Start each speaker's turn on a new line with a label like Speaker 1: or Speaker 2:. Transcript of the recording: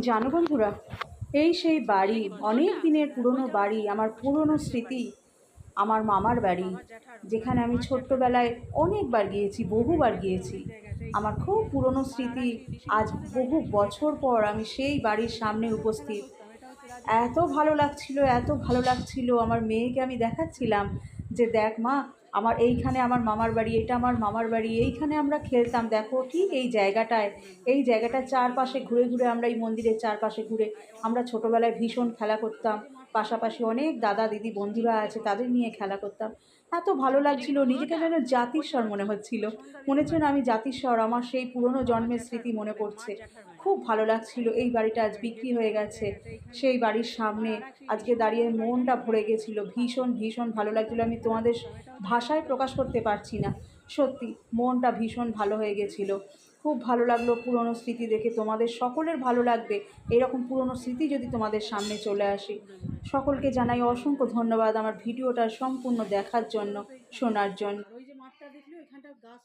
Speaker 1: জানো বন্ধুরা, এই সেই বাড়ি, অনেক দিনের পুরনো বাড়ি, আমার পুরনো স্মৃতি, আমার মামার বাড়ি, যেখানে আমি ছোট্টবেলায় অনেকবার গিয়েছি, বহুবার গিয়েছি। আমার খুব পুরনো স্মৃতি, আজ বহু বছর পর আমি সেই বাড়ির সামনে উপস্থিত। এত ভালো লাগছিল, এত ভালো লাগছিল, আমার মেয়েকে আমি দেখাচ্ছিলাম যে দেখ মা, আমার এইখানে আমার মামার বাড়ি, এটা আমার মামার বাড়ি, এইখানে আমরা খেলতাম। দেখো কি এই জায়গাটায়, এই জায়গাটার চারপাশে ঘুরে ঘুরে আমরা এই মন্দিরের চারপাশে ঘুরে আমরা ছোটোবেলায় ভীষণ খেলা করতাম। পাশাপাশি অনেক দাদা, দিদি, বন্ধুরা আছে, তাদের নিয়ে খেলা করতাম। এত ভালো লাগছিল, নিজেকে যেন জাতিস্বর মনে হচ্ছিল। মনে হচ্ছে না আমি জাতিস্বর, আমার সেই পুরনো জন্মের স্মৃতি মনে পড়ছে। খুব ভালো লাগছিল, এই বাড়িটা আজ বিক্রি হয়ে গেছে। সেই বাড়ির সামনে আজকে দাঁড়িয়ে মনটা ভরে গেছিল, ভীষণ ভীষণ ভালো লাগছিল। আমি তোমাদের ভাষায় প্রকাশ করতে পারছি না। সত্যি, মনটা ভীষণ ভালো হয়ে গেছিল। খুব ভালো লাগল পুরনো স্মৃতি দেখে, তোমাদের সকলের ভালো লাগবে। এরকম পুরনো স্মৃতি যদি তোমাদের সামনে চলে আসে। সকলকে জানাই অসংখ্য ধন্যবাদ আমার ভিডিওটা সম্পূর্ণ দেখার জন্য, শোনার জন্য। ওই যে মাঠটা এখানটা গাছ